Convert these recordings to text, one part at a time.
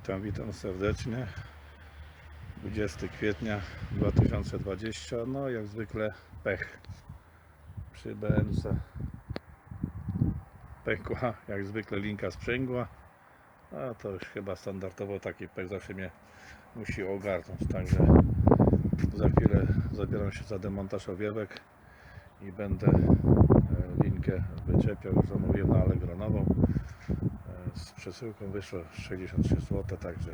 Witam, witam serdecznie. 20 kwietnia 2020. No jak zwykle pech przy BNC. Pękła, jak zwykle linka sprzęgła. A to już chyba standardowo taki pech zawsze mnie musi ogarnąć. Także za chwilę zabieram się za demontaż owiewek i będę e, linkę wyczepiał. Zamówiłem na Allegro nową. Z przesyłką wyszło 63 zł, także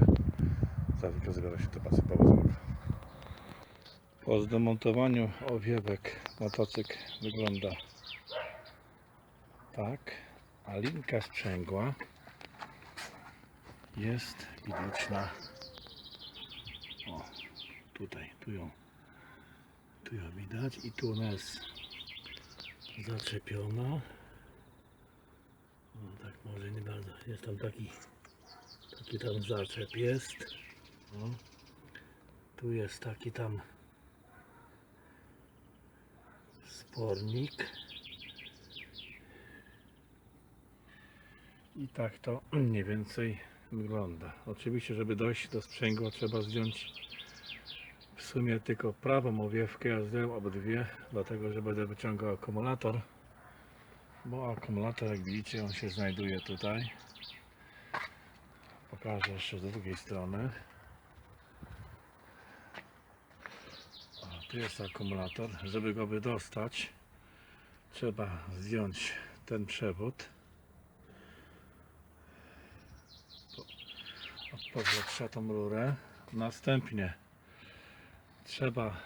za chwilkę zabieram się do pracy powodzenia. Po zdemontowaniu owiewek motocykl wygląda tak, a linka sprzęgła jest widoczna. O, tutaj, tu ją tu ją widać. I tu ona jest zaczepiona o, tak może nie bardzo. Jest tam taki taki tam zaczep jest. O, tu jest taki tam spornik. I tak to mniej więcej wygląda. Oczywiście żeby dojść do sprzęgła trzeba zdjąć w sumie tylko prawą owiewkę, ja zdjąłem obydwie, dlatego że będę wyciągał akumulator. Bo akumulator, jak widzicie, on się znajduje tutaj. Pokażę jeszcze z drugiej strony. O, tu jest akumulator. Żeby go wydostać, trzeba zdjąć ten przewód. Od powietrza tą rurę. Następnie trzeba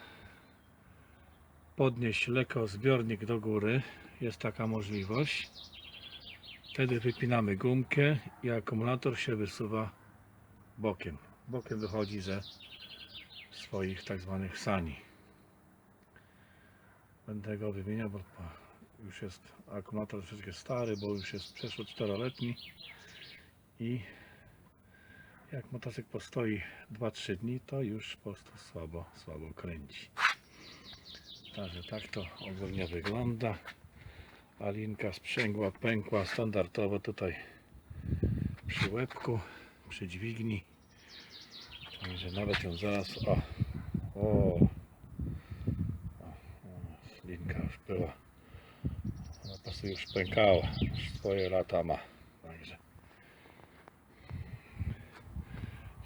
podnieść lekko zbiornik do góry. Jest taka możliwość. Wtedy wypinamy gumkę i akumulator się wysuwa bokiem. Bokiem wychodzi ze swoich tak zwanych sani. Będę go wymieniał, bo już jest akumulator troszeczkę stary, bo już jest przeszło 4-letni i jak motocykl postoi 2-3 dni, to już po prostu słabo, słabo kręci. Także tak to ogólnie wygląda. A linka sprzęgła pękła standardowo tutaj przy łebku, przy dźwigni. Także nawet ją zaraz. O, o, o, o linka już była. Ona po prostu już pękała. Już swoje lata ma. Także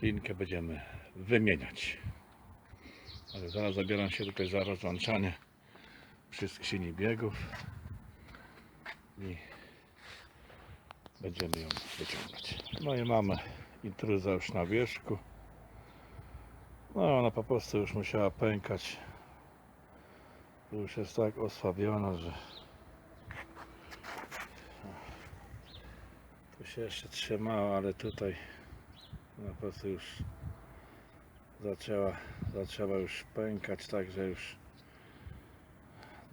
linkę będziemy wymieniać. Ale zaraz zabieram się tutaj za rozłączanie przy skrzyni biegów i będziemy ją wyciągać. No i mamy intruza już na wierzchu. No ona po prostu już musiała pękać. Już jest tak osłabiona, że tu się jeszcze trzymało, ale tutaj no po prostu już zaczęła, zaczęła już pękać, także już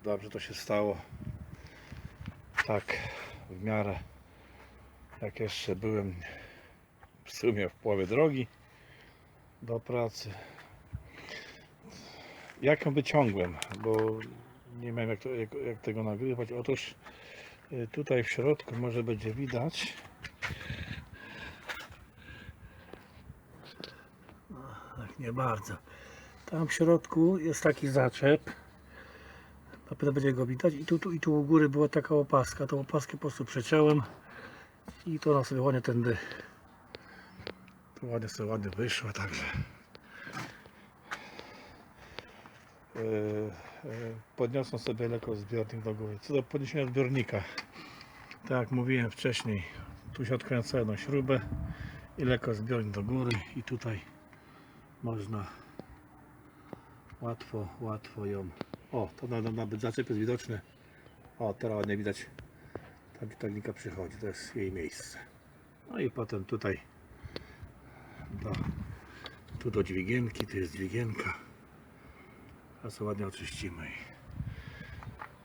dobrze to się stało. Tak, w miarę jak jeszcze byłem w sumie w połowie drogi do pracy. Jak ją wyciągłem, bo nie wiem jak, to, jak, jak tego nagrywać. Otóż y, tutaj w środku może będzie widać Tak nie bardzo. Tam w środku jest taki zaczep. Na pewno będzie go widać. I tu, tu, I tu u góry była taka opaska. Tą opaskę po prostu przeciąłem. I to na sobie ładnie tędy. Ładnie sobie ładnie wyszło, także. Yy, yy, podniosłem sobie lekko zbiornik do góry. Co do podniesienia zbiornika. Tak jak mówiłem wcześniej, tu się odkręca jedną śrubę i lekko zbiornik do góry i tutaj można łatwo, łatwo ją. O, to na- nawet zaczep jest widoczny. O, teraz ładnie widać. Ta linka przychodzi, to jest jej miejsce. No i potem tutaj do, tu do dźwigienki, tu jest dźwigienka. Co ładnie oczyścimy.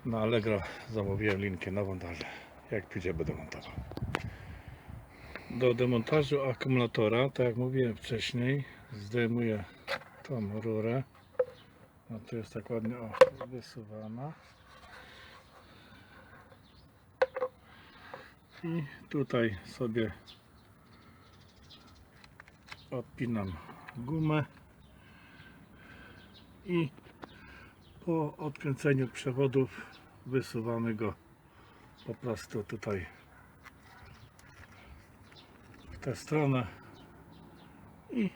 Na Allegro zamówiłem linkę nową, także jak pójdzie będę montował. Do demontażu akumulatora, tak jak mówiłem wcześniej, zdejmuję tą rurę. No tu jest tak ładnie o, wysuwana. I tutaj sobie odpinam gumę. I po odkręceniu przewodów wysuwamy go po prostu tutaj w tę stronę. I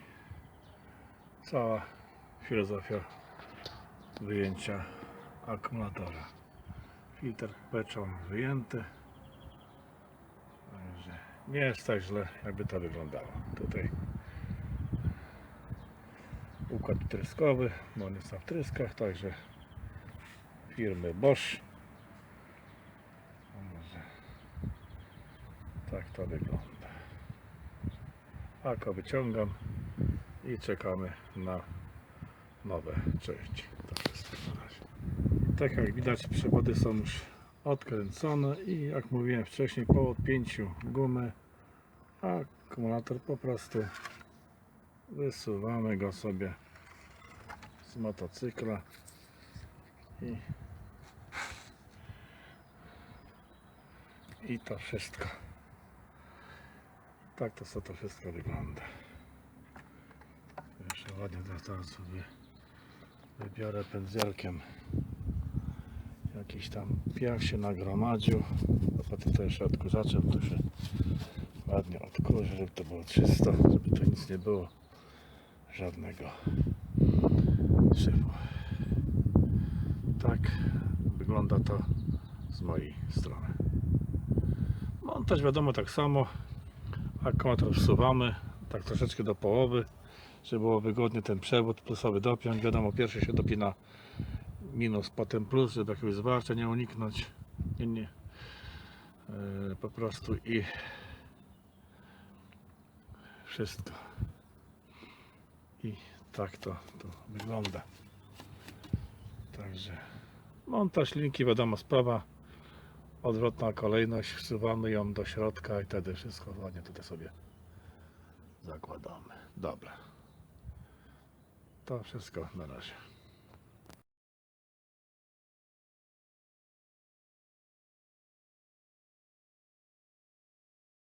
cała filozofia wyjęcia akumulatora. Filtr beczą wyjęty. Także nie jest tak źle, jakby to wyglądało. Tutaj układ tryskowy, bo on jest na wtryskach, także firmy Bosch. Może tak to wygląda. Ako wyciągam i czekamy na nowe części. To wszystko na razie. Tak jak widać przewody są już odkręcone i jak mówiłem wcześniej po odpięciu gumy akumulator po prostu wysuwamy go sobie z motocykla i, i to wszystko tak to co to wszystko wygląda jeszcze ładnie teraz, sobie wybiorę pędzelkiem jakiś tam piach się nagromadził. A potem to jeszcze odkurzaczem to się ładnie odkurzy, żeby to było czysto, żeby to nic nie było żadnego syfu tak wygląda to z mojej strony. Montaż wiadomo tak samo. Akumulator wsuwamy tak troszeczkę do połowy żeby było wygodnie ten przewód plusowy dopiąć. Wiadomo pierwszy się dopina minus potem plus żeby jakiegoś zwarcia nie uniknąć. Nie, nie. E, po prostu i wszystko. I tak to, to wygląda. Także montaż linki wiadomo sprawa odwrotna kolejność wsuwamy ją do środka i wtedy wszystko ładnie tutaj sobie zakładamy. Dobra to wszystko. Na razie